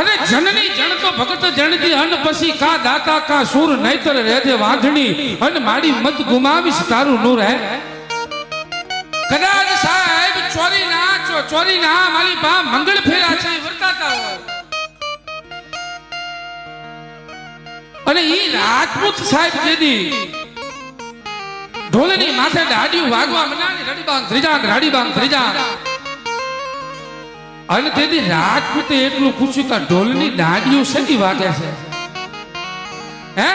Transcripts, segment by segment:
અરે જનની જણ તો ભગત જણતી અન પછી કા દાતા કા સુર નહીતર રહેજે વાંધણી. અન માડી મત ગુમાવીશ તારું નૂર, હે? કદાચ સાહેબ ચોરી ના ચોરી ના મારી બા મંગળ ફેરા છે, વર્તાતા અને ઈ રાજપૂત સાહેબ જેદી ઢોલની માથે દાડિયું વાગવા મનાની રડીબાંગ ત્રીજાંગ રાડીબાંગ ત્રીજાંગ અને તેથી રાજપૂતે એટલું પૂછ્યું કે ઢોલની દાડિયું શેની વાગે છે? હે?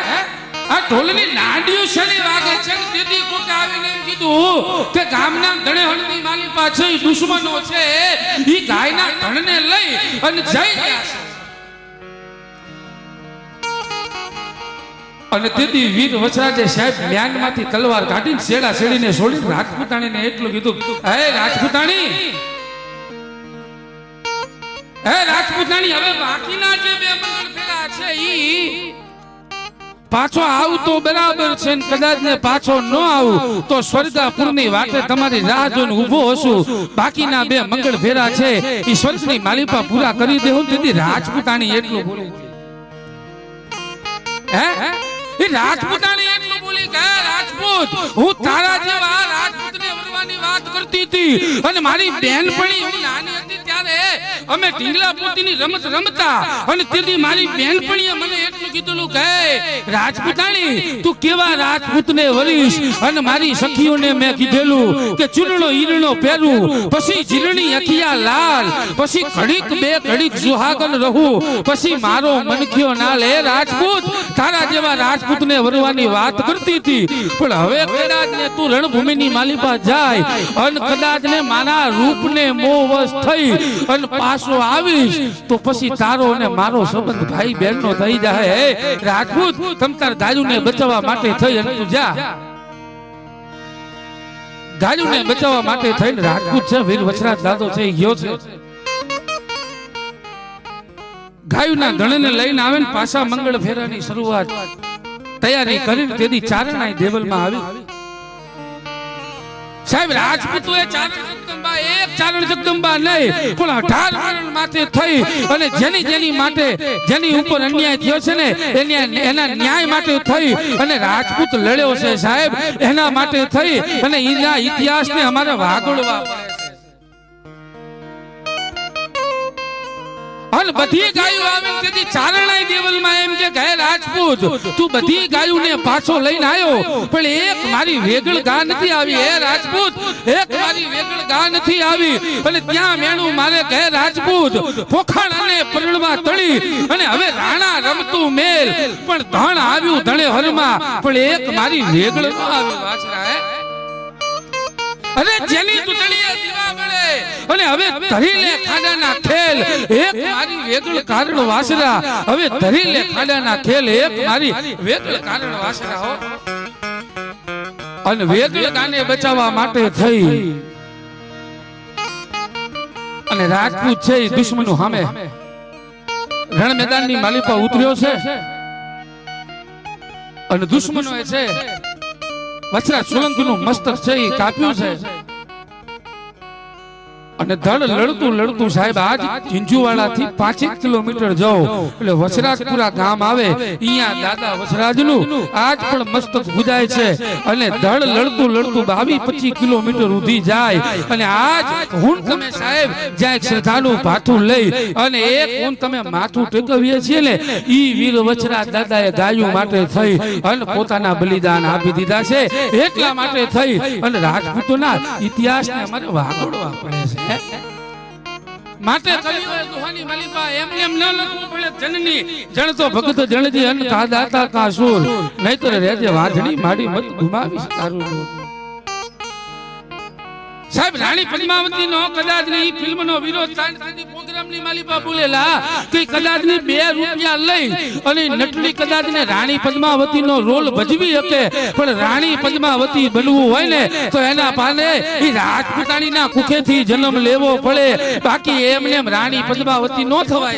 આ ઢોલની દાડિયું શેની વાગે છે? તેથી કોકે આવીને એમ કીધું કે ગામના ધણે હળની માલી પાસે દુશ્મનો છે. ઈ ગાયના ધણને લઈ અને જઈ ગયા છે. અને તેથી વીર વસરાજે સાહેબ મ્યાનમાંથી તલવાર કાઢીને શેડા શેડીને છોડીને રાજપૂતાણીને એટલું કીધું, હે રાજપૂતાણી હે રાજપૂતાણી હવે બાકીના જે બે મંગળ ફેરા છે ઈ પાછો આવું તો બરાબર છે ને કદાચ ને પાછો ન આવું, તો સ્વર્ગાપુરની વાતે તમારી રાહ જોઈને ઊભો હશું. બાકીના બે મંગળ ફેરા છે, ઈ સ્વર્ગની માલિપા પૂરા કરી દેવું તેથી રાજપૂતાણી એટલું બોલી હે? એ રાજપૂતાણી એટલું બોલી કે રાજપૂત, હું તારા જેવા રાજપૂતને વરવાની વાત કરતી હતી અને મારી બહેનપણી હું નાની અમે ઢીંગલા પોતીની રમત રમતા અને તેથી મારી બહેનપણીએ મને એટલું કીધેલું કે, રાજપૂતાણી, તું કેવા રાજપૂતને વરીશ? અને મારી સખીઓને મેં કીધેલું કે ચૂરણો ઈરણો પહેરું, પછી જીરણી અખિયા લાલ, પછી ઘડીક બે ઘડીક સુહાગન રહું, પછી મારો મનખ્યો ના લે રાજપૂત. તારા જેવા રાજપૂતને વરવાની વાત કરતી હતી. પણ હવે કદાચ ને તું રણભૂમિની માલિપા જાય અને કદાચ ને મારા રૂપને મોહવશ થઈ અને પાછો આવીશ તો પછી તારો અને મારો સંબંધ ભાઈ બહેનનો થઈ જાય. હે રાજપૂત તમ તાર ગાયુને બચાવવા માટે થઈ અને તું જા. ગાયુને બચાવવા માટે થઈને રાજપૂત છે વીર વચરાજ દાદો છે ગયો છે. ગાયુના ધણને લઈને આવે ને પાછા મંગળ ફેરાની શરૂઆત. તૈયારી કરીને તેદી ચારણાઈ દેવલમાં આવી. સાહેબ રાજપૂતોએ ચારણ એક ચારણ જગદંબા નહીં, પણ અઢાર મરણ માટે થઈ અને જેની જેની માટે, જેની ઉપર અન્યાય થયો છે ને, એની એના ન્યાય માટે થઈ અને રાજપૂત લડ્યો છે સાહેબ, એના માટે થઈ અને એના ઇતિહાસને અમારે વાગોળવા અને બધી ગાયો આવે તેથી ચારણાઈ દેવલમાં એમ કે હે રાજપૂત, તું બધી ગાયોને પાછો લઈને આવ્યો પણ એક મારી વેગળ ગા નથી આવી, હે રાજપૂત, એક મારી વેગળ ગા નથી આવી. અને ત્યાં મેણું મારે કહે રાજપૂત, પોખાણ અને પરણમાં તળી અને હવે રાણા રમતું મેલ. પણ ધણ આવ્યું ધણે હરમાં, પણ એક મારી વેગળ ન આવી વાછરા અરે જેની તુતડીએ દીવા મળે અને હવે ધરી લે ખાડાના ખેલ. એક મારી વેગળ કારણ વાસરા. હવે ધરી લે ખાડાના ખેલ. એક મારી વેગળ કારણ વાસરા, હો. અને વેગળ ગાને બચાવવા માટે થઈ. અને રાજપૂત છે દુશ્મનો સામે. રણ મેદાનની માલિકા ઉતર્યો છે. અને દુશ્મનો એ છે વચરા સોલંકી નું મસ્તક છે એ કાપ્યું છે. અને ધડ લડતું લડતું સાહેબ, આજ ઝીંઝુવાડા થી પાંચેક કિલોમીટર જાઓ એટલે વસરાજપુરા ગામ આવે અહીંયા દાદા વસરાજ આજ પણ મસ્તક ભુજાય છે. અને ધડ લડતું લડતું બાવીસ પચીસ કિલોમીટર સુધી જાય. અને આજ હું તમે સાહેબ જ્યાં શ્રદ્ધાનું ભાથું લઈ અને એક હું તમે માથું ટેકવીએ છીએ ને, ઈ વીર વચરાજ દાદાએ ગાયું માટે થઈ અને પોતાના બલિદાન આપી દીધા છે. એટલા માટે થઈ અને રાજપૂતોના ઇતિહાસને અમારે વાગોડવા પડે છે. માટે કવિઓએ દુહાની માલિકા એમ એમ ન લખવું પડે જનની. જણ તો ભગત જણજી અન કા દાતા કા સુર. નહીતર રહેજે વાંધણી માડી મત ગુમાવી તારું. સાહેબ રાણી પદ્માવતી નો કદાચ નહીં ફિલ્મ નો વિરોધ પ્રોગ્રામની ની ને નો ને ના કુખે થી જન્મ લેવો પડે. બાકી એમને એમ રાણી પદ્માવતી નો થવાય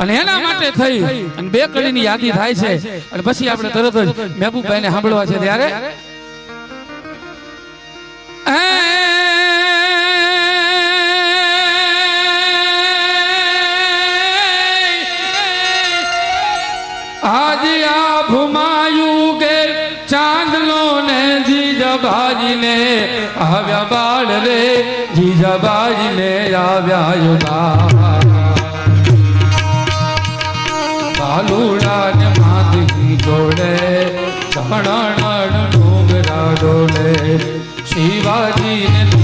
અને એના માટે થઈ, અને બે કડીની યાદી થાય છે. અને પછી આપણે તરત જ મહેબૂબભાઈને સાંભળવા છે ત્યારે આજે આ ભુમાયું કે ચાંદલો ને જીજાબાજીને આવ્યા બાળ રે, જીજાબાજીને આવ્યા યોગા ભાલુડાને માધી જોડે ચણણ ડુંગરા ડોલે, શિવાજીને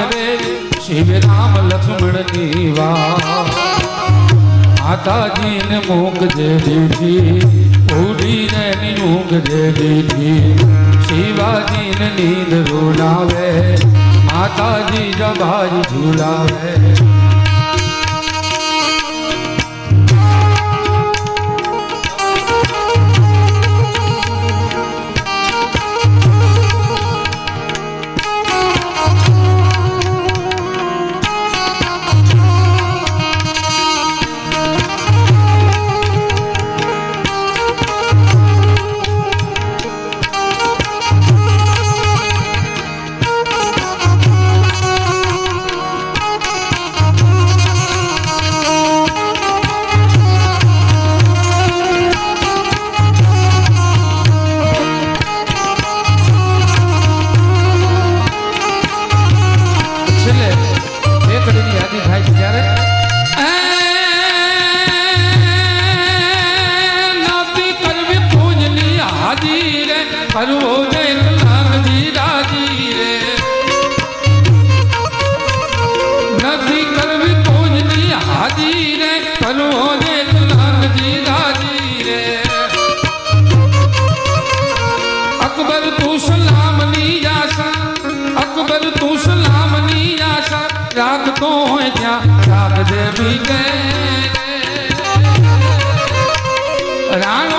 રે શિવ રામ લક્ષ્મણની વાત. માતાજીને મૂક જે દીધી, ઉડીને ઊંઘ જે દીધી. શિવાજીને નીંદ રૂલાવે માતાજી જબારી ઝુલાવે. રાખતો હોય ત્યાં રાખ દેવી રાણ